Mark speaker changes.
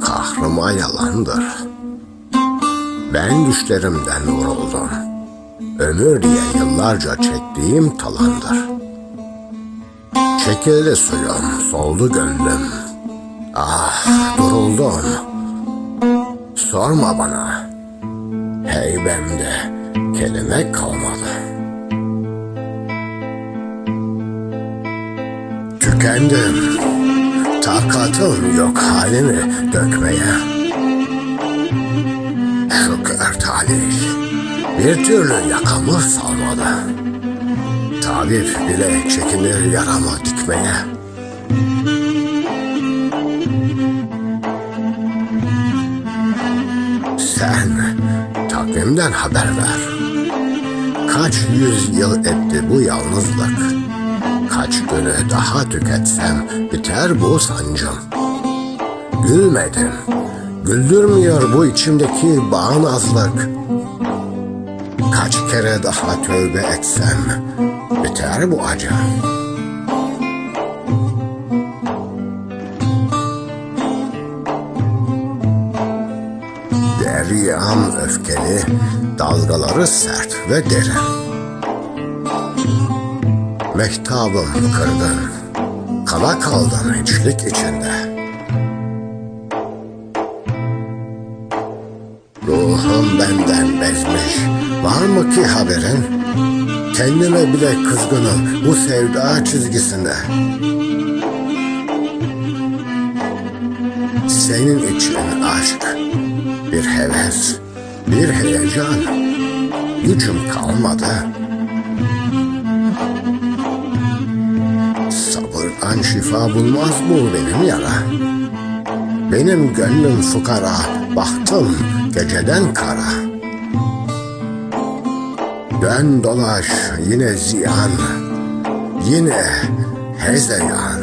Speaker 1: kahrıma yalandır. Ben düşlerimden vuruldum. Ömür diye yıllarca çektiğim talandır. Çekildi suyum, soldu gönlüm. Ah, duruldum. Sorma bana. Heybemde kelime kalmadı. Tükendim. Takatım yok halimi dökmeye. Şu kör talih bir türlü yakamı salmadı. Tabip bile çekinir yaramı dikmeye. Sen takvimden haber ver. Kaç yüz yıl etti bu yalnızlık. Kaç günü daha tüketsem biter bu sancım. Gülmedim. Güldürmüyor bu içimdeki bağnazlık. Kaç kere daha tövbe etsem biter bu acı. Deryam öfkeli, dalgaları sert ve derin. Mehtabım kırgın, kala kaldım hiçlik içinde. Ruhum benden bezmiş, var mı ki haberin? Kendime bile kızgınım bu sevda çizgisinde. Senin için aşk, bir heves, bir heyecan, gücüm kalmadı. Şifa bulmaz bu benim yara. Benim gönlüm fukara, bahtım geceden kara. Dön dolaş yine ziyan, yine hezeyan.